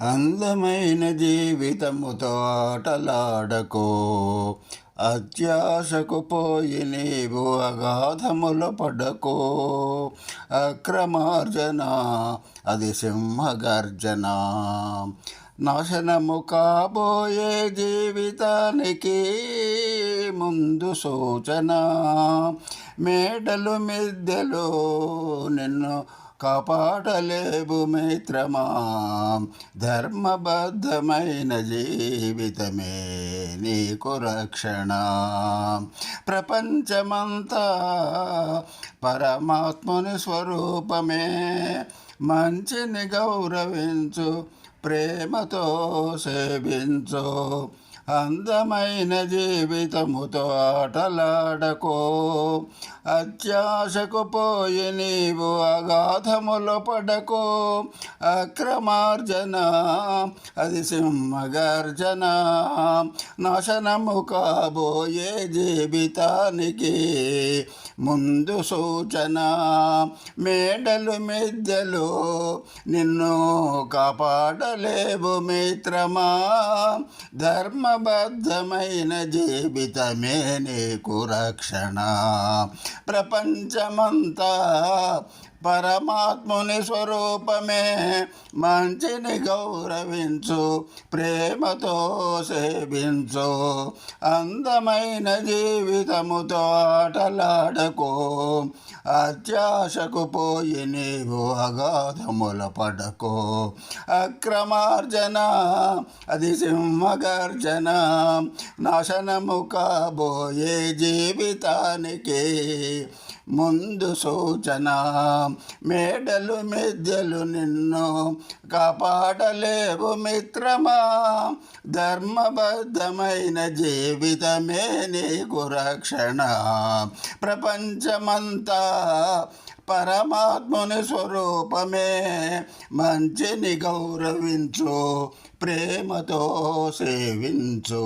అందమైన జీవితముతో ఆటలాడకో అత్యాశకు పోయి నీవు అగాధముల పడకో. అక్రమార్జన అది సింహగర్జన. నాశనము కాబోయే జీవితానికి ముందు సూచన. మేడలు మిద్దెలు నిన్ను కాపాడలేవు మిత్రమా. ధర్మబద్ధమైన జీవితమే నీకు రక్షణ. ప్రపంచమంతా పరమాత్ముని స్వరూపమే. మంచిని గౌరవించు ప్రేమతో సేవించు. అందమైన జీవితముతో ఆటలాడకో. అత్యాశకు పోయి నీవు అగాధములో పడకో. అక్రమార్జన అది సింహగర్జన. నాశనము కాబోయే జీవితానికి ముందు సూచన. మేడలు మిద్దెలు నిన్ను కాపాడలేవు మిత్రమా. ధర్మ క్రమబద్ధమైన జీవితమే నీకు రక్షణ. ప్రపంచమంతా పరమాత్ముని స్వరూపమే. మంచిని గౌరవించు ప్రేమతో సేవించు. అందమైన జీవితముతో ఆటలాడకో. అత్యాశకు పోయి నీవు అగాధముల పడకో. అక్రమార్జన అది సింహగర్జన నాశనము కాబోయే జీవితానికి. ముందు సూచన మేడలు మిద్యలు నిన్ను కాపాడలేవు మిత్రమా. ధర్మబద్ధమైన జీవితమే నీకు రక్షణ ప్రపంచమంతా పరమాత్ముని స్వరూపమే. మంచిని గౌరవించు ప్రేమతో సేవించు.